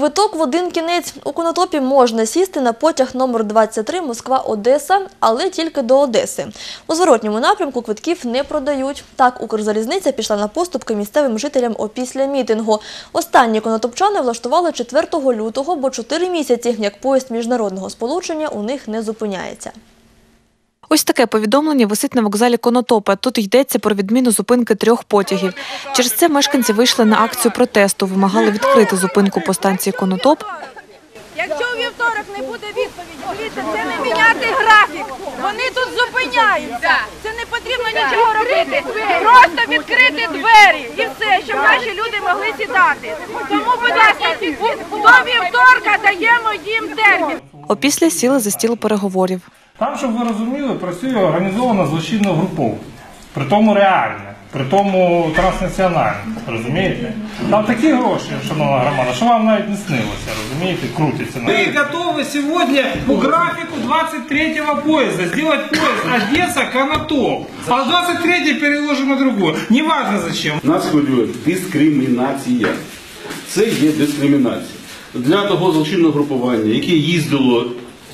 Квиток в один кінець. У Конотопі можна сісти на потяг номер 23 Москва-Одеса, але тільки до Одеси. У зворотньому напрямку квитків не продають. Так, Укрзалізниця пішла на поступки місцевим жителям опісля мітингу. Останні конотопчани влаштували 4 лютого, бо 4 місяці, як поїзд міжнародного сполучення, у них не зупиняється. Ось таке повідомлення висить на вокзалі Конотопа. Тут йдеться про відміну зупинки трьох потягів. Через це мешканці вийшли на акцію протесту, вимагали відкрити зупинку по станції Конотоп. Якщо у вівторок не буде відповіді, це не міняти графік. Вони тут зупиняються. Це не потрібно нічого робити. Просто відкрити двері і все, щоб наші люди могли сідати. Тому, будь ласка, до вівторка даємо їм термін. Опісля сіли за стіл переговорів. Там, щоб ви розуміли, працює організована злочинна груповка. При тому реальне, при тому транснаціональне. Розумієте? Там такі гроші, шановна громада, що вам навіть не снилося, розумієте, крутиться. Мы готовы сегодня по графику 23-го поезда сделать поезд Одесса-Конотоп. А 23-й переложим на другой. Неважно зачем. Нас хвилює дискримінація. Це є дискримінація. Для того злочинного групування, яке їздило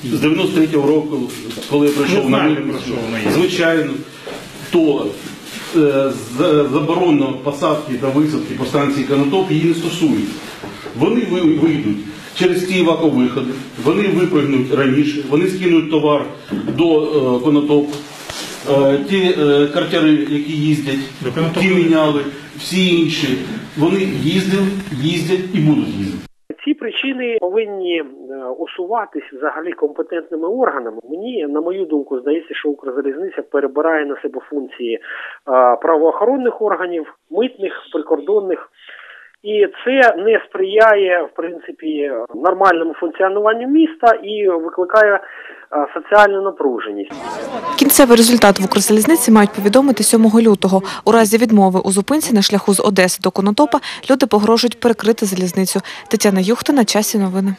з 93-го року, коли я прийшов Ну, на є. звичайно, то е, заборонено посадки та висадки по станції Канатоп її не стосується. Вони вийдуть через ті ваковиходи, вони випрыгнуть раніше, вони скинуть товар до е, Конотопу. Е, Ті е, картери, які їздять, ті міняли, всі інші, вони їздили, їздять і будуть їздити. Причини повинні е, усуватись взагалі компетентними органами. Мені, на мою думку, здається, що Укрзалізниця перебирає на себе функції е, правоохоронних органів, митних, прикордонних. І це не сприяє в принципі нормальному функціонуванню міста і викликає соціальну напруженість. Кінцевий результат в Укрзалізниці мають повідомити 7 лютого. У разі відмови у зупинці на шляху з Одеси до Конотопа люди погрожують перекрити залізницю. Тетяна Юхта на часі новини.